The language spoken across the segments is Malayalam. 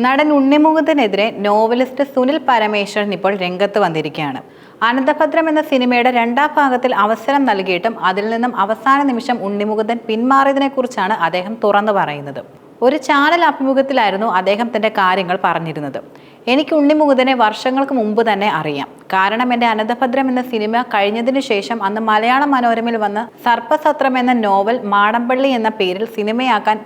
നടൻ ഉണ്ണിമുകുന്ദനെതിരെ നോവലിസ്റ്റ് സുനിൽ പരമേശ്വരൻ ഇപ്പോൾ രംഗത്ത് വന്നിരിക്കുകയാണ്. അനന്തഭദ്രം എന്ന സിനിമയുടെ രണ്ടാം ഭാഗത്തിൽ അവസരം നൽകിയിട്ടും അതിൽ നിന്നും അവസാന നിമിഷം ഉണ്ണിമുകുന്ദൻ പിന്മാറിയതിനെക്കുറിച്ചാണ് അദ്ദേഹം തുറന്നു പറയുന്നത്. ഒരു ചാനൽ അഭിമുഖത്തിലായിരുന്നു അദ്ദേഹം തന്റെ കാര്യങ്ങൾ പറഞ്ഞിരുന്നത്. എനിക്ക് ഉണ്ണിമുകുന്ദനെ വർഷങ്ങൾക്ക് മുമ്പ് തന്നെ അറിയാം. കാരണം എന്റെ അനന്തഭദ്രം എന്ന സിനിമ കഴിഞ്ഞതിന് ശേഷം അന്ന് മലയാള മനോരമയിൽ വന്ന സർപ്പസത്രം എന്ന നോവൽ മാടമ്പള്ളി എന്ന പേരിൽ സിനിമയാക്കാൻ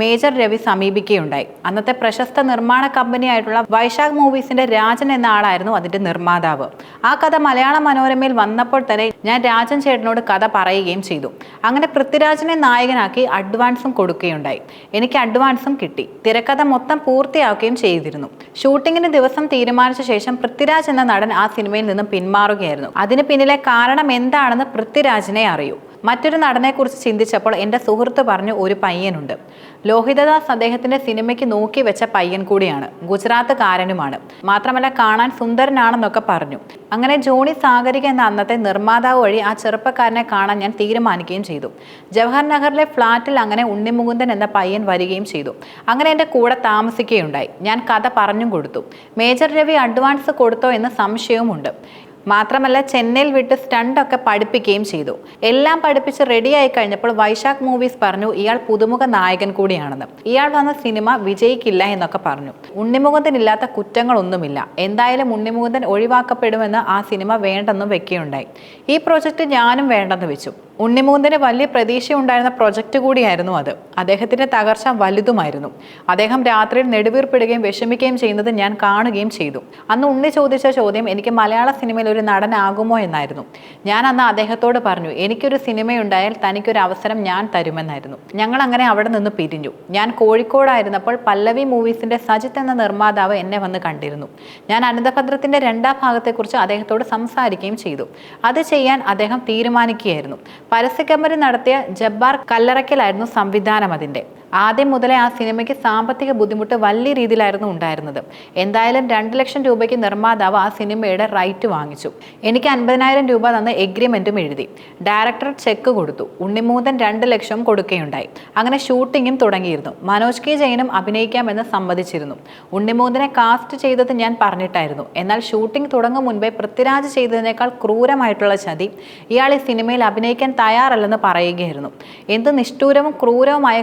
മേജർ രവി സമീപിക്കുകയുണ്ടായി. അന്നത്തെ പ്രശസ്ത നിർമ്മാണ കമ്പനിയായിട്ടുള്ള വൈശാഖ് മൂവീസിന്റെ രാജൻ എന്ന ആളായിരുന്നു അതിന്റെ നിർമ്മാതാവ്. ആ കഥ മലയാള മനോരമയിൽ വന്നപ്പോൾ തന്നെ ഞാൻ രാജൻ ചേട്ടനോട് കഥ പറയുകയും ചെയ്തു. അങ്ങനെ പൃഥ്വിരാജിനെ നായകനാക്കി അഡ്വാൻസും കൊടുക്കുകയുണ്ടായി. എനിക്ക് അഡ്വാൻസും കിട്ടി. തിരക്കഥ മൊത്തം പൂർത്തിയാക്കുകയും ചെയ്തിരുന്നു. ഷൂട്ടിങ്ങിന് ദിവസം തീരുമാനിച്ച ശേഷം പൃഥ്വിരാജ് എന്ന നടൻ ആ സിനിമയിൽ നിന്നും പിന്മാറുകയായിരുന്നു. അതിന് പിന്നിലെ കാരണം എന്താണെന്ന് പൃഥ്വിരാജിനെ അറിയൂ. മറ്റൊരു നടനെക്കുറിച്ച് ചിന്തിച്ചപ്പോൾ എന്റെ സുഹൃത്ത് പറഞ്ഞു ഒരു പയ്യനുണ്ട്. ലോഹിതദാസ് അദ്ദേഹത്തിന്റെ സിനിമയ്ക്ക് നോക്കി വെച്ച പയ്യൻ കൂടിയാണ്. ഗുജറാത്തുകാരനുമാണ്. മാത്രമല്ല കാണാൻ സുന്ദരനാണെന്നൊക്കെ പറഞ്ഞു. അങ്ങനെ ജോണി സാഗരിക എന്ന അന്നത്തെ നിർമ്മാതാവ് വഴി ആ ചെറുപ്പക്കാരനെ കാണാൻ ഞാൻ തീരുമാനിക്കുകയും ചെയ്തു. ജവഹർ നഗറിലെ ഫ്ലാറ്റിൽ അങ്ങനെ ഉണ്ണിമുകുന്ദൻ എന്ന പയ്യൻ വരികയും ചെയ്തു. അങ്ങനെ എന്റെ കൂടെ താമസിക്കുകയുണ്ടായി. ഞാൻ കഥ പറഞ്ഞും കൊടുത്തു. മേജർ രവി അഡ്വാൻസ് കൊടുത്തോ എന്ന് സംശയവുമുണ്ട്. മാത്രമല്ല ചെന്നൈയിൽ വിട്ട് സ്റ്റണ്ടൊക്കെ പഠിപ്പിക്കുകയും ചെയ്തു. എല്ലാം പഠിപ്പിച്ച് റെഡിയായി കഴിഞ്ഞപ്പോൾ വൈശാഖ് മൂവീസ് പറഞ്ഞു ഇയാൾ പുതുമുഖ നായകൻ കൂടിയാണെന്ന്. ഇയാൾ വന്ന സിനിമ വിജയിക്കില്ല എന്നൊക്കെ പറഞ്ഞു. ഉണ്ണിമുകുന്ദനില്ലാത്ത കുറ്റങ്ങളൊന്നുമില്ല. എന്തായാലും ഉണ്ണിമുകുന്ദൻ ഒഴിവാക്കപ്പെടുമെന്ന് ആ സിനിമ വേണ്ടെന്നും വെക്കുകയുണ്ടായി. ഈ പ്രോജക്റ്റ് ഞാനും വേണ്ടെന്ന് വെച്ചു. ഉണ്ണിമുകുന്ദന് വലിയ പ്രതീക്ഷയുണ്ടായിരുന്ന പ്രൊജക്റ്റ് കൂടിയായിരുന്നു അത്. അദ്ദേഹത്തിന്റെ തകർച്ച വലുതുമായിരുന്നു. അദ്ദേഹം രാത്രിയിൽ നെടുവീർപ്പിടുകയും വിഷമിക്കുകയും ചെയ്യുന്നത് ഞാൻ കാണുകയും ചെയ്തു. അന്ന് ഉണ്ണി ചോദിച്ച ചോദ്യം എനിക്ക് മലയാള സിനിമയിൽ ഒരു നടനാകുമോ എന്നായിരുന്നു. ഞാൻ അന്ന് അദ്ദേഹത്തോട് പറഞ്ഞു എനിക്കൊരു സിനിമയുണ്ടായാൽ തനിക്കൊരു അവസരം ഞാൻ തരുമെന്നായിരുന്നു. ഞങ്ങൾ അങ്ങനെ അവിടെ നിന്ന് പിരിഞ്ഞു. ഞാൻ കോഴിക്കോടായിരുന്നപ്പോൾ പല്ലവി മൂവീസിന്റെ സജിത്ത് എന്ന നിർമ്മാതാവ് എന്നെ വന്ന് കണ്ടിരുന്നു. ഞാൻ അനന്തഭദ്രത്തിന്റെ രണ്ടാം ഭാഗത്തെക്കുറിച്ച് അദ്ദേഹത്തോട് സംസാരിക്കുകയും ചെയ്തു. അത് ചെയ്യാൻ അദ്ദേഹം തീരുമാനിക്കുകയായിരുന്നു. പരസ്യക്കമ്പനി നടത്തിയ ജബ്ബാർ കല്ലറയ്ക്കലായിരുന്നു സംവിധാനം അതിന്റെ. ആദ്യം മുതലേ ആ സിനിമയ്ക്ക് സാമ്പത്തിക ബുദ്ധിമുട്ട് വലിയ രീതിയിലായിരുന്നു ഉണ്ടായിരുന്നത്. എന്തായാലും രണ്ട് ലക്ഷം രൂപയ്ക്ക് നിർമ്മാതാവ് ആ സിനിമയുടെ റൈറ്റ് വാങ്ങിച്ചു. എനിക്ക് അൻപതിനായിരം രൂപ തന്ന എഗ്രിമെന്റും എഴുതി. ഡയറക്ടർ ചെക്ക് കൊടുത്തു. ഉണ്ണിമൂതൻ രണ്ട് ലക്ഷം കൊടുക്കുകയുണ്ടായി. അങ്ങനെ ഷൂട്ടിങ്ങും തുടങ്ങിയിരുന്നു. മനോജ് കെ ജയനും അഭിനയിക്കാമെന്ന് സമ്മതിച്ചിരുന്നു. ഉണ്ണിമൂതനെ കാസ്റ്റ് ചെയ്തത് ഞാൻ പറഞ്ഞിട്ടായിരുന്നു. എന്നാൽ ഷൂട്ടിംഗ് തുടങ്ങും മുൻപേ പൃഥ്വിരാജ് ചെയ്തതിനേക്കാൾ ക്രൂരമായിട്ടുള്ള ചതി ഇയാൾ ഈ സിനിമയിൽ അഭിനയിക്കാൻ തയ്യാറല്ലെന്ന് പറയുകയായിരുന്നു. എന്ത് നിഷ്ഠൂരവും ക്രൂരവുമായ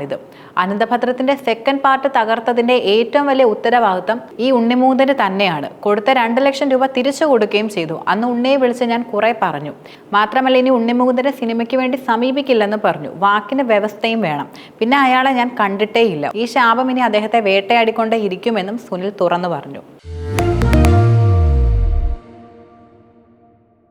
കാര്യമാണിത് അനന്തഭദ്രത്തിന്റെ സെക്കൻഡ് പാർട്ട് തകർത്തതിന്റെ ഏറ്റവും വലിയ ഉത്തരവാദിത്തം ഈ ഉണ്ണിമൂതന് തന്നെയാണ്. കൊടുത്ത രണ്ട് ലക്ഷം രൂപ തിരിച്ചു കൊടുക്കുകയും ചെയ്തു. അന്ന് ഉണ്ണിയെ വിളിച്ച് ഞാൻ കുറെ പറഞ്ഞു. മാത്രമല്ല ഇനി ഉണ്ണിമൂതനെ സിനിമയ്ക്ക് വേണ്ടി സമീപിക്കില്ലെന്ന് പറഞ്ഞു. വാക്കിന് വ്യവസ്ഥയും വേണം. പിന്നെ അയാളെ ഞാൻ കണ്ടിട്ടേയില്ല. ഈ ശാപം ഇനി അദ്ദേഹത്തെ വേട്ടയാടിക്കൊണ്ടേ ഇരിക്കുമെന്നും സുനിൽ തുറന്നു പറഞ്ഞു.